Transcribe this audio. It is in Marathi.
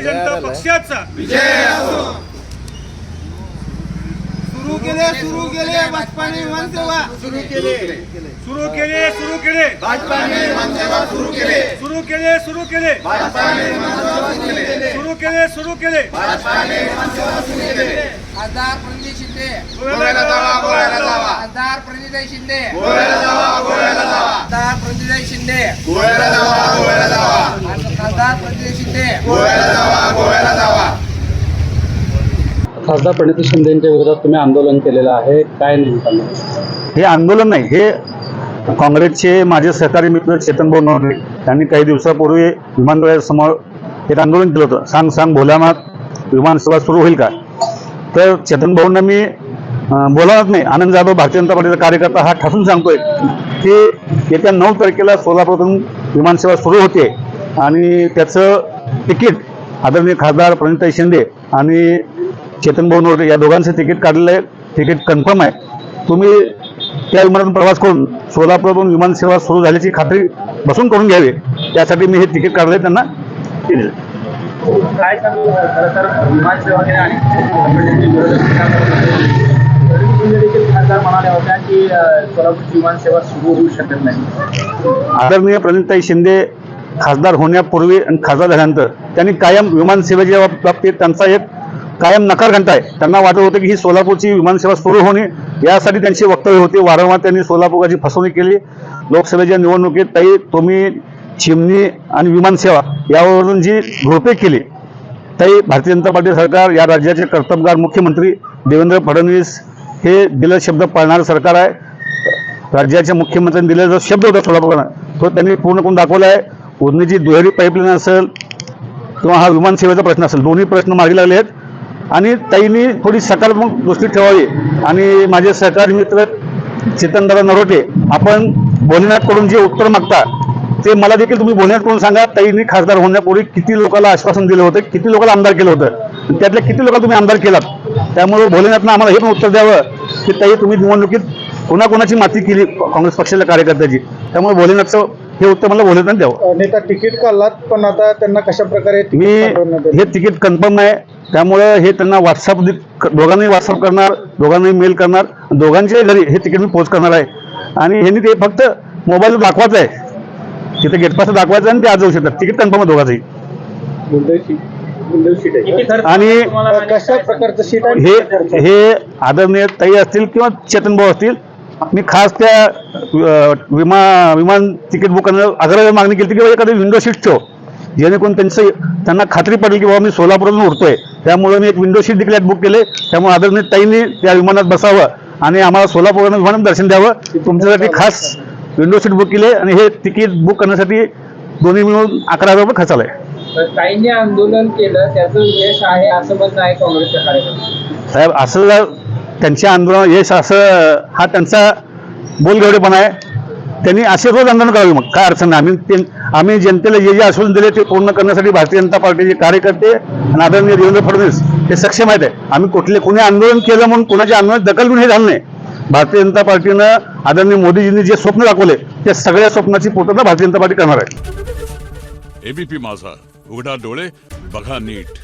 भारतीय जनता पक्षाचा. सुरू केले सुरू केले भाजपाने विमानसेवा सुरू केले. सुरू केले सुरू केले. भाजपाने विमानसेवा सुरू केले. सुरू केले सुरू केले. भाजपाने विमानसेवा सुरू केले. सुरू केले सुरू केले. भाजपाने विमानसेवा सुरू केले. खासदार प्रणिती शिंदे. गोव्याला जावा गोव्याला जावा. शिंदे. गोव्याला जावा गोव्याला जावा. शिंदे. गोव्याला जावा गोव्याला जावा. शिंदे. गोव्याला जावा खासदार प्रणिती शिंदेच्या विरोधात तुम्ही आंदोलन केलेलं आहे काय नेमकं? हे आंदोलन नाही हे काँग्रेसचे माझे सहकारी मित्र चेतन भाऊ नवरे यांनी काही दिवसापूर्वी विमानतळासमोर एक आंदोलन केलं होतं. सांग सांग भोल्यानाथ विमानसेवा सुरू होईल का? तर चेतन भाऊंना मी बोलावत नाही. आनंद जाधव भारतीय जनता पार्टीचा कार्यकर्ता हा ठासून सांगतोय की येत्या नऊ तारखेला सोलापूरतून विमानसेवा सुरू होते आणि त्याचं तिकीट आदरणीय खासदार प्रणिताई शिंदे आणि चेतन भाऊ या दोघांचं तिकीट काढलेलं आहे. तिकीट कन्फर्म आहे. तुम्ही त्या विमानातून प्रवास करून सोलापूरमधून विमानसेवा सुरू झाल्याची खात्री बसून करून घ्यावी. त्यासाठी मी हे तिकीट काढले त्यांना आदरणीय प्रणिताई शिंदे खासदार होण्यापूर्वी आणि खासदार झाल्यानंतर त्यांनी कायम विमानसेवेच्या बाब- बाबतीत त्यांचा एक कायम नकार घंटा आहे त्यांना वाटत होतं की ही सोलापूरची विमानसेवा सुरू होणे यासाठी त्यांची वक्तव्य होती. वारंवार त्यांनी सोलापूरची फसवणूक केली. लोकसभेच्या निवडणुकीत ताई तुम्ही चिमणी आणि विमानसेवा यावरून जी घोपे केली ताई भारतीय जनता पार्टी सरकार या राज्याचे कर्तबगार मुख्यमंत्री देवेंद्र फडणवीस हे दिलेला शब्द पाळणारं सरकार आहे. राज्याच्या मुख्यमंत्र्यांनी दिलेला जो शब्द होता सोलापूरला तो त्यांनी पूर्ण करून दाखवला आहे. उजनीची दुहेरी पाईपलाईन असेल किंवा हा विमानसेवेचा प्रश्न असेल दोन्ही प्रश्न मार्गी लागले आहेत. आणि ताईंनी थोडी सकारात्मक दृष्टी ठेवावी. आणि माझे सहकारी मित्र चेतनदादा नरोटे आपण भोलेनाथकडून जे उत्तर मागता ते मला देखील तुम्ही भोलेनाथकडून सांगा. ताईंनी खासदार होण्यापूर्वी किती लोकांना आश्वासन दिलं होतं किती लोकांना आमदार केलं होतं त्यातल्या किती लोकांना तुम्ही आमदार केलात? त्यामुळे भोलेनाथनं आम्हाला हे पण उत्तर द्यावं की ताई तुम्ही निवडणुकीत कोणाकोणाची माती केली काँग्रेस पक्षाच्या कार्यकर्त्याची. त्यामुळे भोलेनाथचं हे उत्तर मला भोलेनाथ द्यावं नेता तिकीट काढलात पण आता त्यांना कशा प्रकारे मी? हे तिकीट कन्फर्म आहे त्यामुळं हे त्यांना व्हॉट्सअप दोघांनाही व्हॉट्सअप करणार दोघांनाही मेल करणार दोघांच्याही घरी हे तिकीट मी पोस्ट करणार आहे. आणि ह्यांनी ते फक्त मोबाईल दाखवायचं आहे. तिथे गेटपास दाखवायचं आहे आणि ते आज जाऊ शकतात. तिकीट कन्फर्म आहे दोघांचंही. आणि? कशा प्रकारचं सीट आहे? हे हे आदरणीय ताई असतील किंवा चेतन भाऊ असतील मी खास त्या विमा विमान तिकीट बुक करण्याला आग्रह मागणी केली की एखादी विंडो सीट ठेव. जेणेकरून त्यांचं त्यांना खात्री पडेल की बाबा मी सोलापूरवरून उडतोय. त्यामुळे मी एक विंडो सीट देखील बुक केले. त्यामुळे आदरणीय ताईंनी त्या विमानात बसावं आणि आम्हाला सोलापूरवरून विमानात दर्शन द्यावं. तुमच्यासाठी खास विंडो सीट बुक केले आणि हे तिकीट बुक करण्यासाठी दोन्ही मिळून अकरा हजार रुपये खर्च आलाय. काहींनी आंदोलन केलं. त्याचं यश आहे असं म्हणणं आहे काँग्रेसच्या कार्यकर्त्यांचं. साहेब असं त्यांच्या आंदोलन यश असं हा त्यांचा बोलगेवडेपणा आहे. त्यांनी असे रोज आंदोलन करावे मग काय अडचण नाही. आम्ही ते आम्ही जनतेला जे जे आश्वासन दिले ते पूर्ण करण्यासाठी भारतीय जनता पार्टीचे कार्यकर्ते आणि आदरणीय देवेंद्र फडणवीस हे सक्षम आहेत. आम्ही कुठले कुणी आंदोलन केलं म्हणून कुणाच्या आंदोलन दखल घेऊन हे झालं नाही. भारतीय जनता पार्टीनं आदरणीय मोदीजींनी जे स्वप्न दाखवले त्या सगळ्या स्वप्नाची पूर्तता भारतीय जनता पार्टी करणार आहे. एबीपी माझा उघडा डोळे बघा नीट.